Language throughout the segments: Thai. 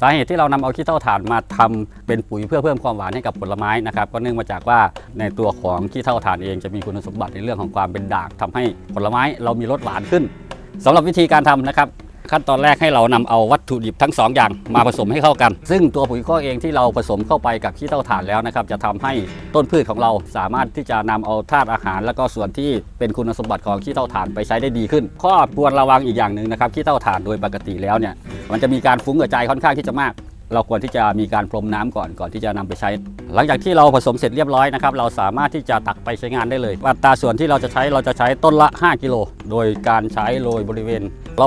สาเหตุที่เรานำเอาขี้เถ้าถ่านมาทำเป็นปุ๋ยเพื่อเพิ่มความหวานให้กับผลไม้นะครับก็เนื่องมาจากว่าในตัวของขี้เถ้าถ่านเองจะมีคุณสมบัติในเรื่องของความเป็นด่างทำให้ผลไม้เรามีรสหวานขึ้นสำหรับวิธีการทำนะครับ ขั้นตอนแรกให้เรานำเอาวัตถุดิบทั้งสองอย่างมาผสมให้เข้ากัน ซึ่งตัวปุ๋ยข้อกเองที่เราผสมเข้าไปกับขี้เถ้าถ่านแล้วนะครับ จะทำให้ต้นพืชของเราสามารถที่จะนำเอาธาตุอาหาร แล้วก็ส่วนที่เป็นคุณสมบัติของขี้เถ้าถ่านไปใช้ได้ดีขึ้น ข้อควรระวังอีกอย่างหนึ่งนะครับขี้เถ้าถ่านโดยปกติแล้วเนี่ยมันจะมีการฟุ้งกระจายค่อนข้างที่จะมาก เราควรที่จะมีการพรมน้ำก่อนก่อนที่จะนำไปใช้ หลังจากที่เราผสมเสร็จเรียบร้อยนะครับเราสามารถที่จะตักไปใช้งานได้เลยอัตราส่วนที่เราจะใช้เราจะใช้ต้นละ 5 กิโล โดยการใช้โรยบริเวณ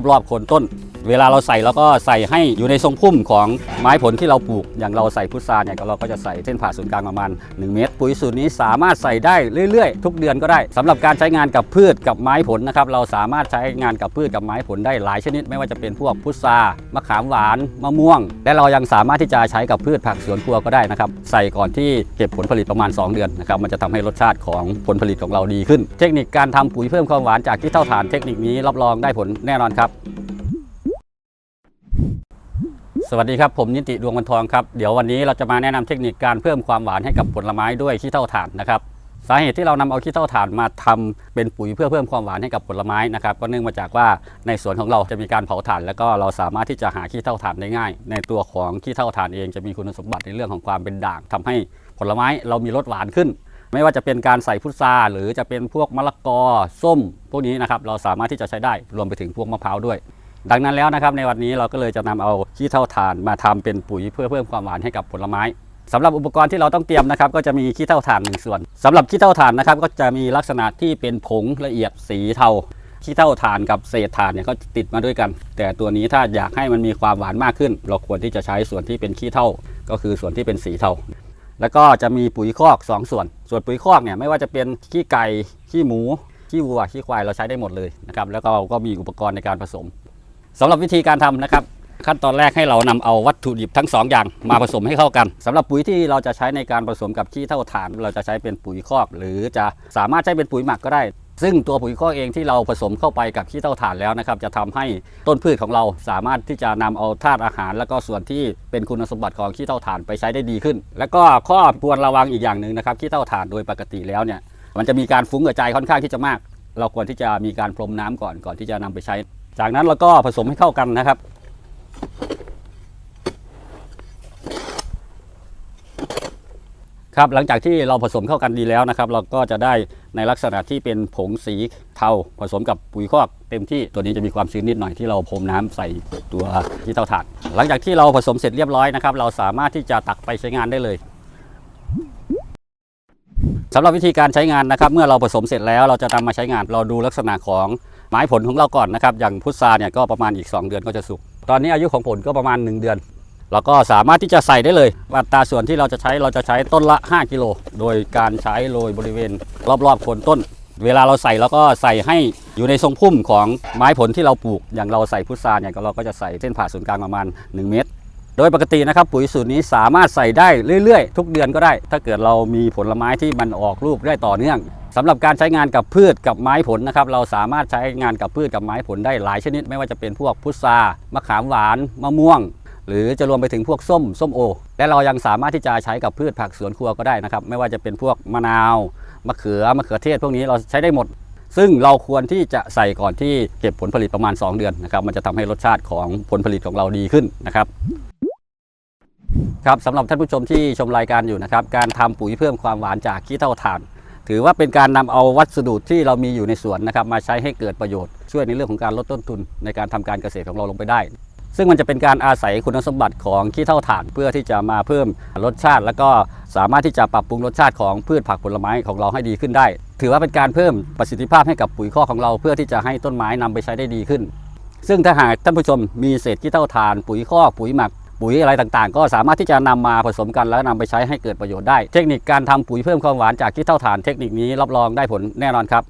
รอบๆโคนต้น เวลาเราใส่เราก็ใส่ให้อยู่ในทรงพุ่มของไม้ผลที่เราปลูก อย่างเราใส่พุทราเนี่ยเราก็จะใส่เส้นผ่าศูนย์กลางประมาณ 1 เมตร ปุ๋ยสูตรนี้สามารถใส่ได้เรื่อยๆ ทุกเดือนก็ได้สำหรับการใช้งานกับพืชกับไม้ผลนะครับเราสามารถใช้งานกับพืชกับไม้ผลได้หลายชนิด ไม่ว่าจะเป็นพวกพุทรามะขามหวานมะม่วง และเรายังสามารถที่จะใช้กับพืชผักสวนครัวก็ได้นะครับใส่ก่อนที่เก็บผลผลิตประมาณ 2 เดือนนะครับมันจะทำให้รสชาติของผลผลิตของเราดีขึ้น เทคนิคการทำปุ๋ยเพิ่มความหวานจากที่เท่าฐานเทคนิคนี้รับรองได้ผลแน่นอนครับ สวัสดีครับผมนิติดวงวันทองครับเดี๋ยววันนี้เราจะมาแนะนำเทคนิคการเพิ่มความหวานให้กับผลไม้ด้วยขี้เถ้าถ่านนะครับ สาเหตุที่เรานำเอาขี้เถ้าถ่านมาทำเป็นปุ๋ยเพื่อเพิ่มความหวานให้กับผลไม้นะครับก็เนื่องมาจากว่าในสวนของเราจะมีการเผาถ่าน แล้วก็เราสามารถที่จะหาขี้เถ้าถ่านได้ง่าย ในตัวของขี้เถ้าถ่านเองจะมีคุณสมบัติในเรื่องของความเป็นด่างทำให้ผลไม้เรามีรสหวานขึ้น ไม่ว่าจะเป็นการใส่พุทราหรือจะเป็นพวกมะละกอส้ม พวกนี้นะครับเราสามารถที่จะใช้ได้รวมไปถึงพวกมะพร้าวด้วยดังนั้นแล้วนะครับในวันนี้เราก็เลยจะนำเอาขี้เถ้าถ่านมาทำเป็นปุ๋ยเพื่อเพิ่มความหวานให้กับผลไม้ สำหรับอุปกรณ์ที่เราต้องเตรียมนะครับก็จะมีขี้เถ้าถ่านหนึ่งส่วนสำหรับขี้เถ้าถ่านนะครับก็จะมีลักษณะที่เป็นผงละเอียดสีเทาขี้เถ้าถ่านกับเศษถ่านเนี่ยก็ติดมาด้วยกัน แต่ตัวนี้ถ้าอยากให้มันมีความหวานมากขึ้น เราควรที่จะใช้ส่วนที่เป็นขี้เถ้าก็คือส่วนที่เป็นสีเทาแล้วก็จะมีปุ๋ยคอก 2 ส่วน ส่วนปุ๋ยคอกเนี่ยไม่ว่าจะเป็นขี้ไก่ขี้หมูขี้วัวขี้ควายเราใช้ได้หมดเลยนะครับแล้วก็เราก็มีอุปกรณ์ในการผสมสำหรับวิธีการทำนะครับ ขั้นตอนแรกให้เรานำเอาวัตถุดิบทั้งสองอย่างมาผสมให้เข้ากันสำหรับปุ๋ยที่เราจะใช้ในการผสมกับขี้เท่าฐาน เราจะใช้เป็นปุ๋ยคอก หรือจะสามารถใช้เป็นปุ๋ยหมักก็ได้ ซึ่งตัวปุ๋ยคอกเองที่เราผสมเข้าไปกับขี้เท่าฐานแล้วนะครับ จะทำให้ต้นพืชของเราสามารถที่จะนำเอาธาตุอาหาร แล้วก็ส่วนที่เป็นคุณสมบัติของขี้เท่าฐานไปใช้ได้ดีขึ้น แล้วก็ข้อควรระวังอีกอย่างหนึ่งนะครับขี้เท่าฐานโดยปกติแล้วเนี่ยมันจะมีการฟุ้งกระจายค่อนข้างที่จะมาก เราควรที่จะมีการพรมน้ำก่อนก่อนที่จะนำไปใช้ จากนั้นเราก็ผสมให้เข้ากันนะครับ ครับหลังจากที่เราผสมเข้ากันดีแล้วนะครับ เราก็จะได้ในลักษณะที่เป็นผงสีเทาผสมกับปุ๋ยคอกเต็มที่ตัวนี้จะมีความชื้นนิดหน่อยที่เราพรมน้ำใส่ตัวที่เตาถ่าน หลังจากที่เราผสมเสร็จเรียบร้อยนะครับ เราสามารถที่จะตักไปใช้งานได้เลยสำหรับวิธีการใช้งานนะครับ เมื่อเราผสมเสร็จแล้วเราจะนำมาใช้งานเราดูลักษณะของไม้ผลของเราก่อนนะครับ อย่างพุทราเนี่ยก็ประมาณอีก 2 เดือนก็จะสุกตอนนี้อายุของผลก็ประมาณ 1 เดือน เราก็สามารถที่จะใส่ได้เลยอัตราส่วนที่เราจะใช้เราจะใช้ต้นละ 5 กิโล โดยการใช้โรยบริเวณ รอบๆโคนต้น เวลาเราใส่เราก็ใส่ให้อยู่ในทรงพุ่มของไม้ผลที่เราปลูก อย่างเราใส่พุทราเนี่ยเราก็จะใส่เส้นผ่าศูนย์กลางประมาณ 1 เมตร โดยปกตินะครับปุ๋ยสูตรนี้สามารถใส่ได้เรื่อยๆ ทุกเดือนก็ได้ ถ้าเกิดเรามีผลไม้ที่มันออกลูกได้ต่อเนื่องสำหรับการใช้งานกับพืชกับไม้ผลนะครับเราสามารถใช้งานกับพืชกับไม้ผลได้หลายชนิด ไม่ว่าจะเป็นพวกพุทรามะขามหวาน มะม่วง หรือจะรวมไปถึงพวกส้มส้มโอ และเรายังสามารถที่จะใช้กับพืชผักสวนครัวก็ได้นะครับ ไม่ว่าจะเป็นพวกมะนาวมะเขือมะเขือเทศพวกนี้เราใช้ได้หมด ซึ่งเราควรที่จะใส่ก่อนที่เก็บผลผลิตประมาณ 2 เดือนนะครับ มันจะทำให้รสชาติของผลผลิตของเราดีขึ้นนะครับครับสำหรับท่านผู้ชมที่ชมรายการอยู่นะครับ การทำปุ๋ยเพิ่มความหวานจากขี้เถ้าถ่าน ถือว่าเป็นการนำเอาวัสดุที่เรามีอยู่ในสวนนะครับมาใช้ให้เกิดประโยชน์ช่วยในเรื่องของการลดต้นทุนในการทำการเกษตรของเราลงไปได้ ซึ่งมันจะเป็นการอาศัยคุณสมบัติของขี้เถ้าถ่านเพื่อที่จะมาเพิ่มรสชาติ แล้วก็สามารถที่จะปรับปรุงรสชาติของพืชผักผลไม้ของเราให้ดีขึ้นได้ ถือว่าเป็นการเพิ่มประสิทธิภาพให้กับปุ๋ยข้อกของเราเพื่อที่จะให้ต้นไม้นำไปใช้ได้ดีขึ้น ซึ่งถ้าหากท่านผู้ชมมีเศษขี้เถ้าถ่าน ปุ๋ยคอกปุ๋ยหมักปุ๋ยอะไรต่างๆ ก็สามารถที่จะนำมาผสมกันแล้วนำไปใช้ให้เกิดประโยชน์ได้ เทคนิคการทำปุ๋ยเพิ่มความหวานจากขี้เถ้าถ่านเทคนิคนี้รับรองได้ผลแน่นอนครับ